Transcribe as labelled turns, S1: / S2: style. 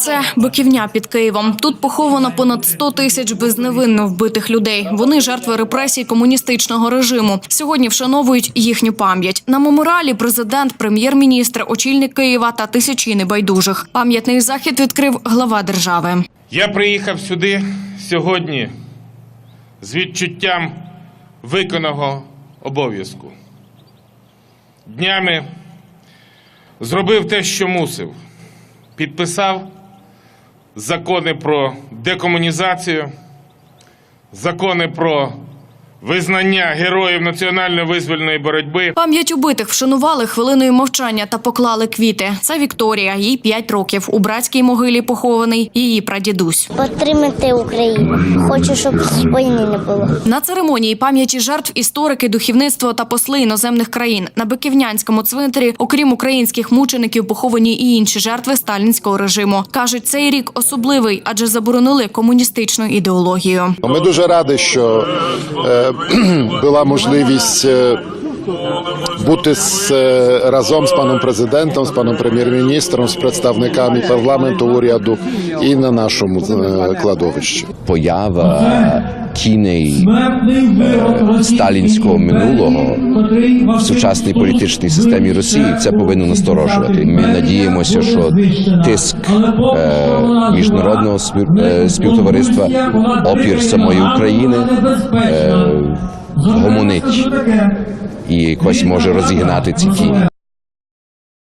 S1: Це Биківня під Києвом. Тут поховано понад 100 тисяч безневинно вбитих людей. Вони жертви репресій комуністичного режиму. Сьогодні вшановують їхню пам'ять. На меморіалі президент, прем'єр-міністр, очільник Києва та тисячі небайдужих. Пам'ятний захід відкрив глава держави.
S2: Я приїхав сюди сьогодні з відчуттям виконаного обов'язку. Днями зробив те, що мусив. Підписав закони про декомунізацію, закони про визнання героїв національно-визвольної боротьби.
S1: Пам'ять убитих вшанували хвилиною мовчання та поклали квіти. Це Вікторія, їй 5 років. У братській могилі похований її прадідусь.
S3: Підтримати Україну. Хочу, щоб війни не було.
S1: На церемонії пам'яті жертв історики, духовництво та посли іноземних країн на Биківнянському цвинтарі, окрім українських мучеників, поховані і інші жертви сталінського режиму. кажуть, цей рік особливий, адже заборонили комуністичну ідеологію.
S4: Ми дуже раді, що е, була можливість. е, Бути з, е, разом з паном президентом, з паном прем'єр-міністром, з представниками парламенту, уряду і на нашому е, кладовищі.
S5: поява тіней сталінського минулого. в сучасній політичній системі Росії це повинно насторожувати. Ми надіємося, що тиск е, міжнародного е, співтовариства, опір самої України е, гомонить. і якось може розігнати ці тіні.